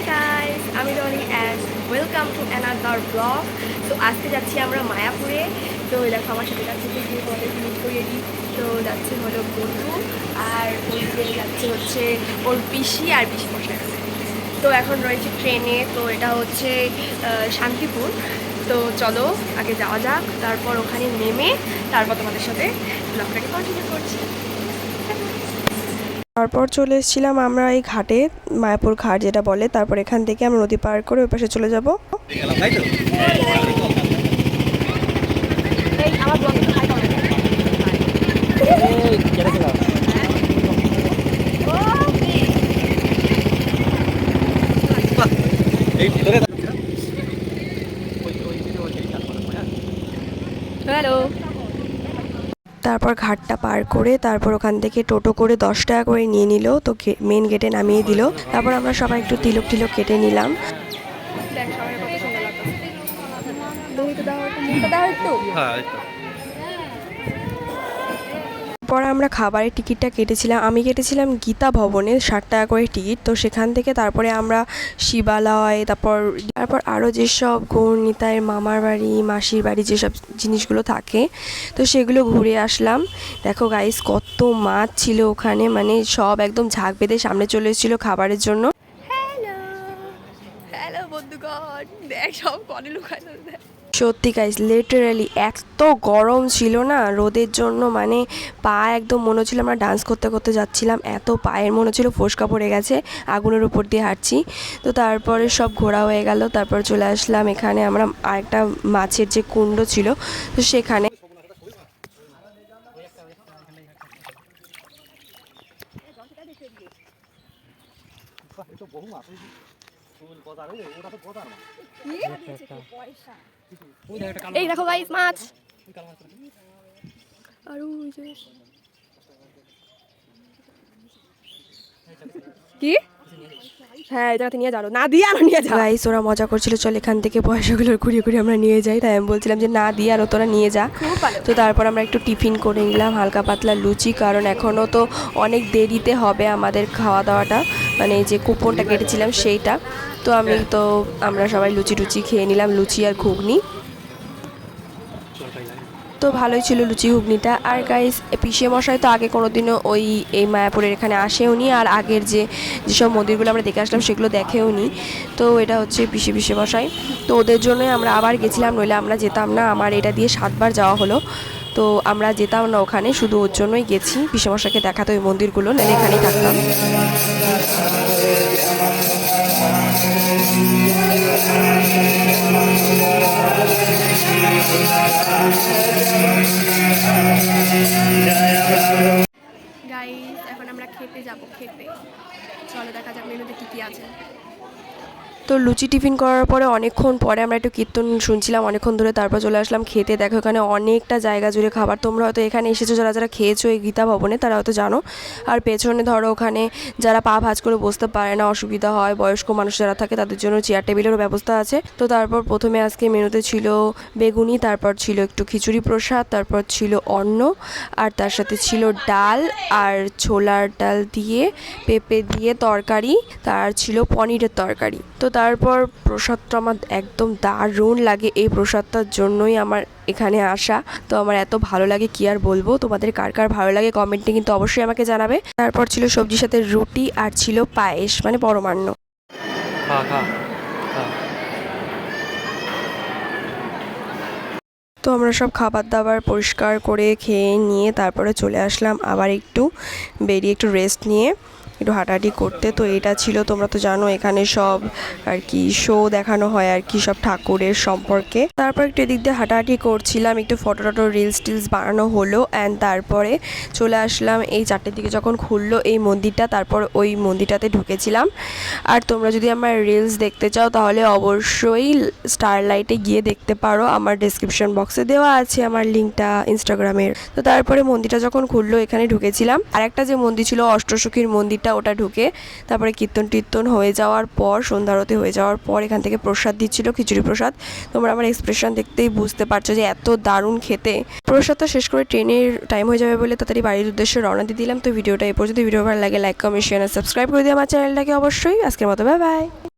High guys আমি Roni and welcome to another blog তো আজকে যাচ্ছি আমরা মায়াপুরে। তো দেখো, আমার সাথে যাচ্ছে গিয়ে বলে মিট দিই তো যাচ্ছে হলো বন্ধু, আর ওইদিকে যাচ্ছে হচ্ছে ওর পিসি আর পিসি মশাই তো এখন রয়েছে ট্রেনে, তো এটা হচ্ছে শান্তিপুর। তো চলো, আগে যাওয়া যাক, তারপর ওখানে নেমে, তারপর তোমাদের সাথে ব্লগটাকে কন্টিনিউ করছি। তারপর চলে এসেছিলাম আমরা এই ঘাটে মায়াপুর ঘাট যেটা বলে তারপর এখান থেকে আমরা নদী পার করে ওই পাশে চলে যাব গেলাম তারপর ঘাটটা পার করে তারপর ওখান থেকে টোটো করে দশ টাকা করে নিয়ে নিল, তো মেন গেটে নামিয়ে দিল। তারপর আমরা সবাই একটু তিলক টিলক কেটে নিলাম। দেখ সবাই কত সুন্দর লাগছে দইটা দাও একটু মুখটা দাও একটু হ্যাঁ এই তো। পরে আমরা খাবারের টিকিটটা কেটেছিলাম। আমি কেটেছিলাম গীতা ভবনে ষাট টাকা করে টিকিট। তো সেখান থেকে তারপরে আমরা শিবালয়, তারপর তারপর আরও যেসব গৌরনীতায়ের মামার বাড়ি, মাসির বাড়ি যেসব জিনিসগুলো থাকে, তো সেগুলো ঘুরে আসলাম। দেখো গাইস কত মাছ ছিল ওখানে। মানে সব একদম ঝাঁক বেঁধে সামনে চলে এসেছিল খাবারের জন্য। সত্যি গাইস লিটারালি এত গরম ছিল না, রোদের জন্য মানে পা একদম মনে হচ্ছিল আমরা ডান্স করতে করতে যাচ্ছিলাম, এত পায়ের মনে হচ্ছিল ফোসকা পড়ে গেছে, আগুনের উপর দিয়ে হাঁটছি। তো তারপরে সব ঘোরা হয়ে গেল, তারপর চলে আসলাম এখানে, আমরা আরেকটা মাছের যে কুণ্ড ছিল, তো সেখানে এই দেখো গাইস মাছ। আর ওই যে কি? হ্যাঁ এই জায়গাতে নিয়ে যাও না দিয়ে আরও নিয়ে যাও। গাইস ওরা মজা করছিল চল এখান থেকে পয়সাগুলো ঘুরিয়ে ঘুরিয়ে আমরা নিয়ে যাই। তাই আমি বলছিলাম যে না দিয়ে আরও তোরা নিয়ে যা। তো তারপর আমরা একটু টিফিন করে নিলাম হালকা পাতলা লুচি কারণ এখনও তো অনেক দেরিতে হবে আমাদের খাওয়া দাওয়াটা মানে যে কুপনটা কেটেছিলাম সেইটা। তো আমি তো আমরা সবাই লুচি টুচি খেয়ে নিলাম লুচি আর ঘুগনি। তো ভালোই ছিল লুচি ঘুগনিটা। আর গাইস পিসে মশাই তো আগে কোনো দিনও ওই, এই মায়াপুরের এখানে আসেওনি আর আগের যে, যেসব মন্দিরগুলো আমরা দেখে আসলাম সেগুলো দেখেওনি তো এটা হচ্ছে পিসে পিসে মশাই তো ওদের জন্যই আমরা আবার গেছিলাম, নইলে আমরা যেতাম না। আমার এটা দিয়ে সাতবার যাওয়া হলো। তো আমরা যেতাম না ওখানে, শুধু ওর জন্যই গেছি। পিসে মশাইকে দেখাতে ওই মন্দিরগুলো নাহলে এখানেই থাকতাম। গাইস এখন আমরা খেতে যাব খেতে। চলো দেখা যাক মেনুতে কি কি আছে। তো লুচি টিফিন করার পরে অনেকক্ষণ পরে আমরা একটু কীর্তন শুনছিলাম, অনেকক্ষণ ধরে তারপর চলে আসলাম, খেতে দেখো এখানে অনেকটা জায়গা জুড়ে খাবার। তোমরা হয়তো এখানে এসেছ, যারা যারা খেয়েছো এই গীতা ভবনে, তারা হয়তো জানো। আর পেছনে ধরো ওখানে যারা পা ভাজ করে বসতে পারে না, অসুবিধা হয়, বয়স্ক মানুষ যারা থাকে তাদের জন্য চেয়ার টেবিলেরও ব্যবস্থা আছে। তো তারপর প্রথমে আজকে মেনুতে ছিল বেগুনি, তারপর ছিল একটু খিচুড়ি প্রসাদ, তারপর ছিল অন্ন, আর তার সাথে ছিল ডাল আর ছোলার ডাল দিয়ে, পেঁপে দিয়ে তরকারি, তার ছিল পনিরের তরকারি। তো তারপর প্রসাদটা আমার একদম দারুণ লাগে এই প্রসাদটার জন্যই আমার এখানে আসা। তো আমার এত ভালো লাগে কি আর বলব? তোমাদের কার কার ভালো লাগে কমেন্টে কিন্তু অবশ্যই আমাকে জানাবে। তারপর ছিল সবজির সাথে রুটি আর ছিল পায়েস মানে পরমান্ন। তো আমরা সব খাবার দাবার পরিষ্কার করে খেয়ে নিয়ে তারপরে চলে আসলাম আবার একটু বেরিয়ে একটু রেস্ট নিয়ে। একটু হাঁটাহাঁটি করতে। তো এটা ছিল, তোমরা তো জানো, এখানে সব আর কি শো দেখানো হয় আর কি, সব ঠাকুরের সম্পর্কে। তারপর একটু এদিক দিয়ে হাঁটাহাঁটি করছিলাম, একটু ফটো টটো রিলস টিলস বানানো হলো। অ্যান্ড তারপরে চলে আসলাম এই চারটের দিকে যখন খুললো এই মন্দিরটা, তারপর ওই মন্দিরটাতে ঢুকেছিলাম। আর তোমরা যদি আমার রিলস দেখতে চাও, তাহলে অবশ্যই স্টারলাইটে গিয়ে দেখতে পারো। আমার ডেসক্রিপশন বক্সে দেওয়া আছে আমার লিঙ্কটা ইনস্টাগ্রামের তো তারপরে মন্দিরটা যখন খুললো, এখানে ঢুকেছিলাম। আর একটা যে মন্দির ছিল অষ্টসখীর মন্দিরটা ওটা ঢুকে তারপরে কীর্তন টীর্তন হয়ে যাওয়ার পর সন্ধ্যারতি হয়ে যাওয়ার পর এখান থেকে প্রসাদ দিচ্ছিল, খিচুড়ি প্রসাদ। তোমরা আমার এক্সপ্রেশন দেখতেই বুঝতে পারছ যে এত দারুণ খেতে। প্রসাদটা শেষ করে ট্রেনের টাইম হয়ে যাবে বলে তাড়াতাড়ি বাড়ির উদ্দেশ্যে রওনা দিয়ে দিলাম। তো ভিডিওটা এ পর্যন্ত। ভিডিও ভালো লাগে লাইক কমেন্ট শেয়ার সাবস্ক্রাইব করে দিয়ে আমার চ্যানেলটাকে অবশ্যই। আজকের মতো বাই বাই